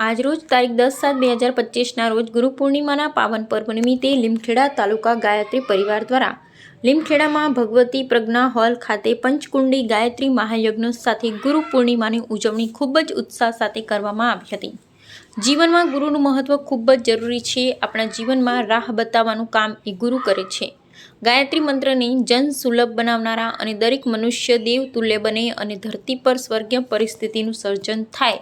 આજરોજ તારીખ દસ સાત બે હજાર પચીસના રોજ ગુરુ પૂર્ણિમાના પાવન પર્વ નિમિત્તે લીમખેડા તાલુકા ગાયત્રી પરિવાર દ્વારા લીમખેડામાં ભગવતી પ્રજ્ઞા હોલ ખાતે પંચકુંડી ગાયત્રી મહાયજ્ઞ સાથે ગુરુ પૂર્ણિમાની ઉજવણી ખૂબ જ ઉત્સાહ સાથે કરવામાં આવી હતી. જીવનમાં ગુરુનું મહત્વ ખૂબ જ જરૂરી છે. આપણા જીવનમાં રાહ બતાવવાનું કામ એ ગુરુ કરે છે. ગાયત્રી મંત્રને જન સુલભ બનાવનારા અને દરેક મનુષ્ય દેવ તુલ્ય બને અને ધરતી પર સ્વર્ગીય પરિસ્થિતિનું સર્જન થાય,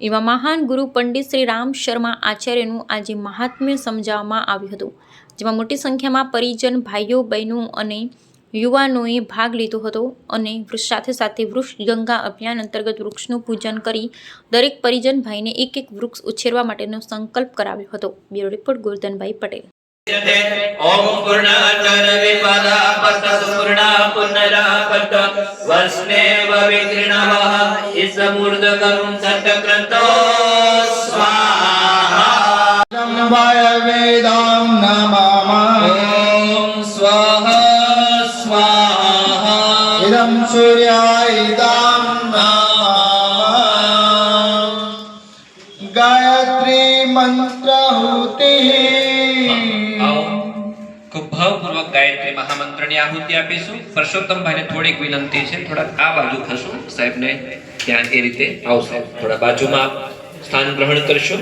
એવા મહાન ગુરુ પંડિત શ્રી રામ શર્મા આચાર્યનું આજે મહાત્મ્ય સમજાવવામાં આવ્યું હતું, જેમાં મોટી સંખ્યામાં પરિજન, ભાઈઓ, બહેનો અને યુવાનોએ ભાગ લીધો હતો અને સાથે સાથે વૃક્ષ ગંગા અભિયાન અંતર્ગત વૃક્ષનું પૂજન કરી દરેક પરિજન ભાઈને એક એક વૃક્ષ ઉછેરવા માટેનો સંકલ્પ કરાવ્યો હતો. Bureau report Gordhanbhai Patel. ओम पूर्णाचरविपदापस्तपूर्णा पुनरापत वस्मेव विदृणवः इसमूर्धकरुं सत्यक्रन्तो स्वाहा। नम्बाय वेदां नमामः ॐ स्वाहा स्वाहा। इदं सूर्याय इदं नमामः गायत्री ખૂબ ભાવપૂર્વક ગાયત્રી મહામંત્રની આહુતિ આપીશું. પરસોત્તમભાઈને થોડીક વિનંતી છે, થોડાક આ બાજુ ખસું. સાહેબને ત્યાં એ રીતે આવો સાહેબ થોડા બાજુમાં સ્થાન ગ્રહણ કરશો.